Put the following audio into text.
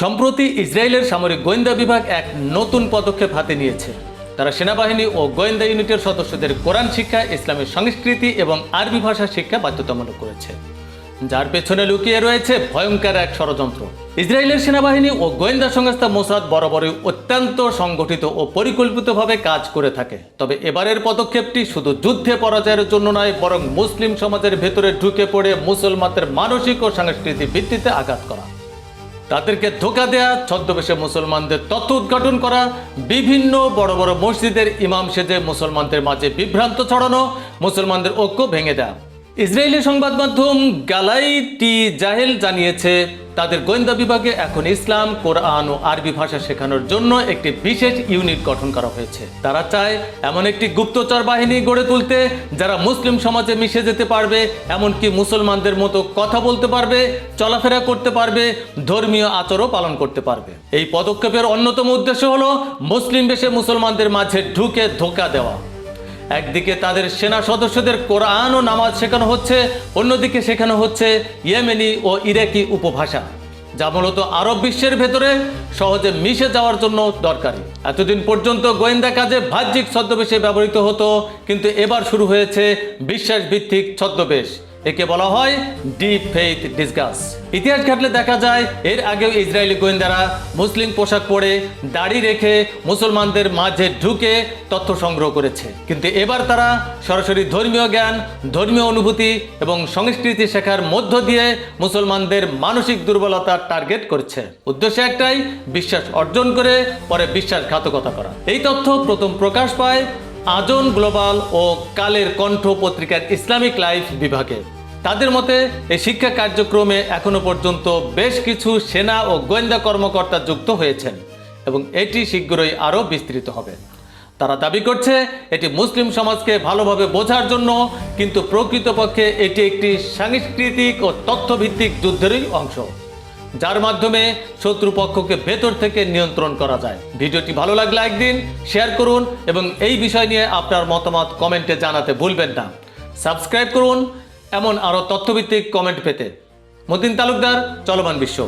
সম্প্রতি ইসরায়েলের সামরিক গোয়েন্দা বিভাগ এক নতুন পদক্ষেপ হাতে নিয়েছে। তারা সেনাবাহিনী ও গোয়েন্দা ইউনিটের সদস্যদের কোরআন শিক্ষা, ইসলামের সংস্কৃতি এবং আরবি ভাষা শিক্ষা বাধ্যতামূলক করেছে। যার পেছনে লুকিয়ে রয়েছে ভয়ঙ্কর এক ষড়যন্ত্র। ইসরায়েলের সেনাবাহিনী ও গোয়েন্দা সংস্থা মোসাদ বরাবরই অত্যন্ত সংগঠিত ও পরিকল্পিতভাবে কাজ করে থাকে। তবে এবারের পদক্ষেপটি শুধু যুদ্ধে পরাজয়ের জন্য নয়, বরং মুসলিম সমাজের ভেতরে ঢুকে পড়ে মুসলমানদের মানসিক ও সাংস্কৃতিক ভিত্তিতে আঘাত করা। তাদেরকে ধোকা দেয়া, ছদ্মবেশে মুসলমানদের তথ্য উদ্ঘাটন করা, বিভিন্ন বড় বড় মসজিদের ইমাম সেজে মুসলমানদের মাঝে বিভ্রান্ত ছড়ানো, মুসলমানদের ঐক্য ভেঙে দেয়া। ইসরায়েলি সংবাদ মাধ্যম গালাইটি জাহেল জানিয়েছে, তাদের গোয়েন্দা বিভাগে এখন ইসলাম, কোরআন ও আরবি ভাষা শেখানোর জন্য একটি বিশেষ ইউনিট গঠন করা হয়েছে। তারা চায় এমন একটি গুপ্তচর বাহিনী গড়ে তুলতে, যারা মুসলিম সমাজে মিশে যেতে পারবে, এমনকি মুসলমানদের মতো কথা বলতে পারবে, চলাফেরা করতে পারবে, ধর্মীয় আচরও পালন করতে পারবে। এই পদক্ষেপের অন্যতম উদ্দেশ্য হলো মুসলিম বেশে মুসলমানদের মাঝে ঢুকে ধোকা দেওয়া। একদিকে তাদের সেনা সদস্যদের কোরআন ও নামাজ শেখানো হচ্ছে, অন্যদিকে শেখানো হচ্ছে ইয়েমেনি ও ইরাকি উপভাষা, যা মূলত আরব বিশ্বের ভেতরে সহজে মিশে যাওয়ার জন্য দরকারি। এতদিন পর্যন্ত গোয়েন্দা কাজে বাহ্যিক ছদ্মবেশে ব্যবহৃত হতো, কিন্তু এবার শুরু হয়েছে বিশ্বাসভিত্তিক ছদ্মবেশ। একে বলা হয় ডিপ ফেইথ ডিসগাস ইতিহাস ঘাটলে দেখা যায়, এর আগেও ইসরায়েলি গোয়েন্দারা মুসলিম পোশাক পরে দাড়ি রেখে মুসলমানদের মাঝে ঢুকে তথ্য সংগ্রহ করেছে। কিন্তু এবার তারা সরাসরি ধর্মীয় জ্ঞান, ধর্মীয় অনুভূতি এবং সংস্কৃতি শেখার মধ্য দিয়ে মুসলমানদের মানসিক দুর্বলতার টার্গেট করছে। উদ্দেশ্য একটাই, বিশ্বাস অর্জন করে, পরে বিশ্বাসঘাতকতা করা। এই তথ্য প্রথম প্রকাশ পায় আজন গ্লোবাল ও কালের কণ্ঠ পত্রিকার ইসলামিক লাইফ বিভাগে। তাদের মতে, এই শিক্ষা কার্যক্রমে এখনও পর্যন্ত বেশ কিছু সেনা ও গোয়েন্দা কর্মকর্তা যুক্ত হয়েছেন এবং এটি শীঘ্রই আরও বিস্তৃত হবে। তারা দাবি করছে, এটি মুসলিম সমাজকে ভালোভাবে বোঝার জন্য, কিন্তু প্রকৃতপক্ষে এটি একটি সাংস্কৃতিক ও তথ্যভিত্তিক যুদ্ধেরই অংশ, যার মাধ্যমে শত্রুপক্ষকে ভেতর থেকে নিয়ন্ত্রণ করা যায়। ভিডিওটি ভালো লাগলে একদিন শেয়ার করুন এবং এই বিষয় নিয়ে আপনার মতামত কমেন্টে জানাতে ভুলবেন না। সাবস্ক্রাইব করুন এমন আরও তথ্যভিত্তিক কমেন্ট পেতে। মতিন তালুকদার চলমান বিশ্ব।